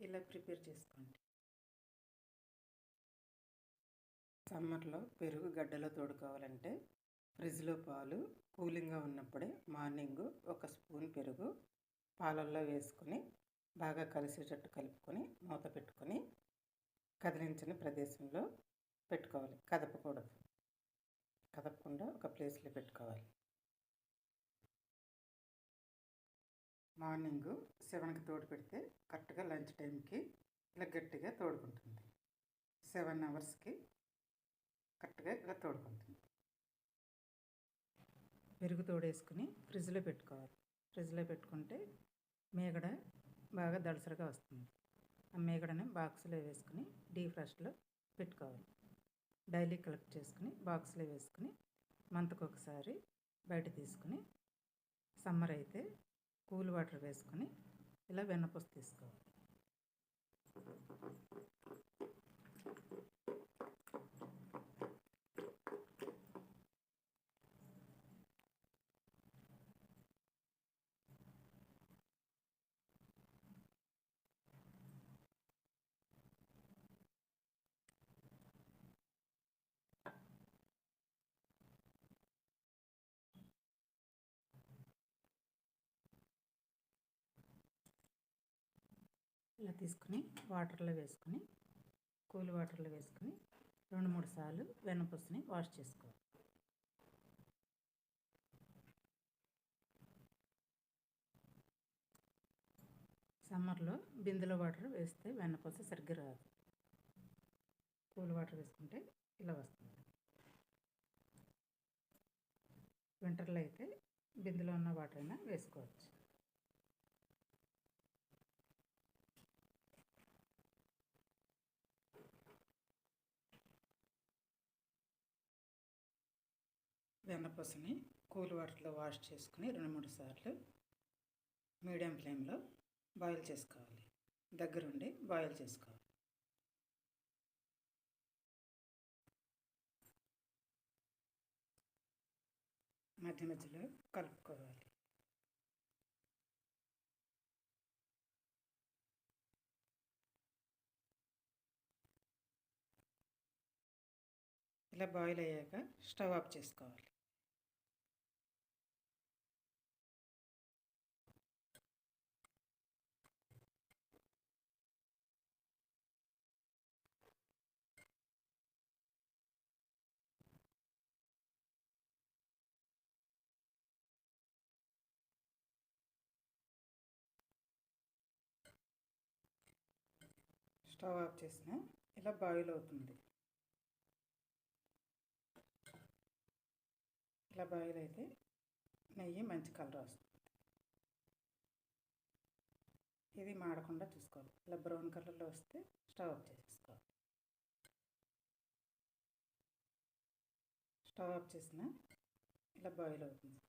ఇలా ప్రిపేర్ చేసుకోండి. సమ్మర్లో పెరుగు గడ్డలో తోడుకోవాలంటే ఫ్రిడ్జ్లో పాలు కూలింగ్గా ఉన్నప్పుడే మార్నింగ్ ఒక స్పూన్ పెరుగు పాలల్లో వేసుకొని బాగా కలిసేటట్టు కలుపుకొని మూత పెట్టుకొని కదిలించని ప్రదేశంలో పెట్టుకోవాలి. కదపకూడదు. కదపకుండా ఒక ప్లేస్లో పెట్టుకోవాలి. మార్నింగ్ సెవెన్కి తోడు పెడితే కరెక్ట్గా లంచ్ టైంకి ఇలా గట్టిగా తోడుకుంటుంది. సెవెన్ అవర్స్కి కరెక్ట్గా ఇలా తోడుకుంటుంది. పెరుగు తోడేసుకుని ఫ్రిడ్జ్లో పెట్టుకోవాలి. ఫ్రిడ్జ్లో పెట్టుకుంటే మేగడ బాగా దళసరిగా వస్తుంది. ఆ మేగడని బాక్స్లో వేసుకుని డీప్ ఫ్రెష్లో పెట్టుకోవాలి. డైలీ కలెక్ట్ చేసుకుని బాక్స్లో వేసుకుని మంత్కి ఒకసారి బయట తీసుకుని సమ్మర్ అయితే కూల్ వాటర్ వేసుకొని ఇలా వెన్నపూస తీసుకోవాలి ఇలా తీసుకుని వాటర్లో వేసుకుని కూల్ వాటర్లో వేసుకుని రెండు మూడు సార్లు వెన్నపూసని వాష్ చేసుకోవాలి. సమ్మర్లో బిందెలో వాటర్ వేస్తే వెన్నపూస సరిగ్గా రాదు. కూల్ వాటర్ వేసుకుంటే ఇలా వస్తుంది. వింటర్లో అయితే బిందెలో ఉన్న వాటర్ అయినా వేసుకోవచ్చు. వెన్నపూసని కూల్ వాటర్లో వాష్ చేసుకుని రెండు మూడు సార్లు మీడియం ఫ్లేమ్లో బాయిల్ చేసుకోవాలి. దగ్గరుండి బాయిల్ చేసుకోవాలి. మధ్య మధ్యలో కలుపుకోవాలి. ఇలా బాయిల్ అయ్యాక స్టవ్ ఆఫ్ చేసుకోవాలి. స్టవ్ ఆఫ్ చేసిన ఇలా బాయిల్ అవుతుంది. ఇలా బాయిల్ అయితే నెయ్యి మంచి కలర్ వస్తుంది. ఇది మాడకుండా చూసుకోవాలి. ఇలా బ్రౌన్ కలర్లో వస్తే స్టవ్ ఆఫ్ చేసేసుకోవాలి. స్టవ్ ఆఫ్ చేసిన ఇలా బాయిల్ అవుతుంది.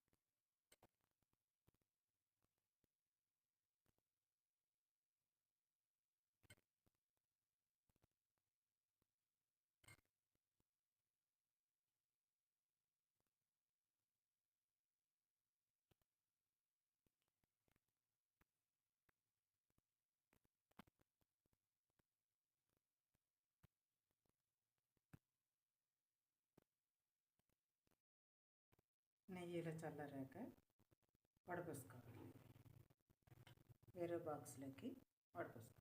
నెయ్యి ఇలా చల్లారాక వడపోసుకోవాలి వేరే బాక్స్లోకి వడపోసుకోవాలి